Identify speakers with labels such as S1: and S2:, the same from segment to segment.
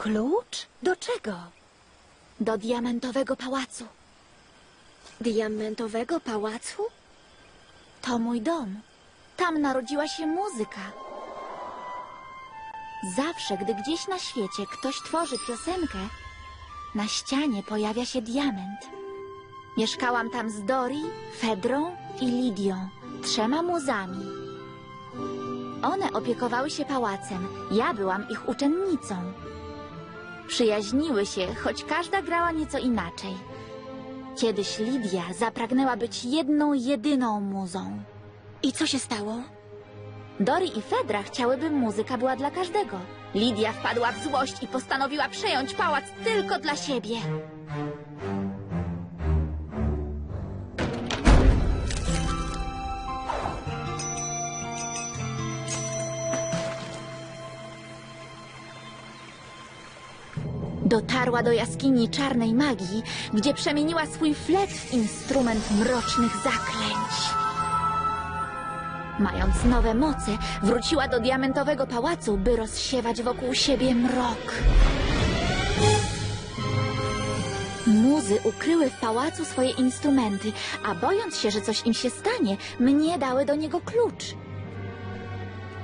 S1: Klucz? Do czego?
S2: Do diamentowego pałacu.
S1: Diamentowego pałacu?
S2: To mój dom. Tam narodziła się muzyka. Zawsze, gdy gdzieś na świecie ktoś tworzy piosenkę, na ścianie pojawia się diament. Mieszkałam tam z Dori, Fedrą i Lidią, trzema muzami. One opiekowały się pałacem, ja byłam ich uczennicą. Przyjaźniły się, choć każda grała nieco inaczej. Kiedyś Lidia zapragnęła być jedną, jedyną muzą.
S1: I co się stało?
S2: Dory i Fedra chciały, by muzyka była dla każdego. Lidia wpadła w złość i postanowiła przejąć pałac tylko dla siebie. Dotarła do jaskini czarnej magii, gdzie przemieniła swój flet w instrument mrocznych zaklęć. Mając nowe moce, wróciła do diamentowego pałacu, by rozsiewać wokół siebie mrok. Muzy ukryły w pałacu swoje instrumenty, a bojąc się, że coś im się stanie, mnie dały do niego klucz.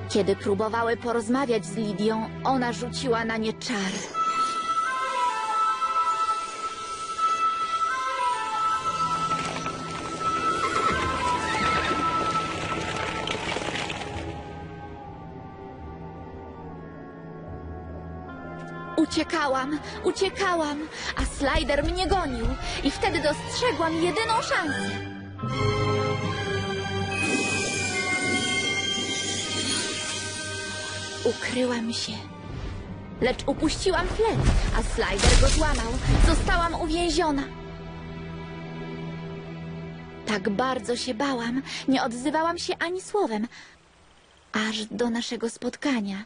S2: Kiedy próbowały porozmawiać z Lidią, ona rzuciła na nie czar. Uciekałam, uciekałam, a Slider mnie gonił i wtedy dostrzegłam jedyną szansę. Ukryłam się. Lecz upuściłam flet, a Slider go złamał. Zostałam uwięziona. Tak bardzo się bałam, nie odzywałam się ani słowem, aż do naszego spotkania.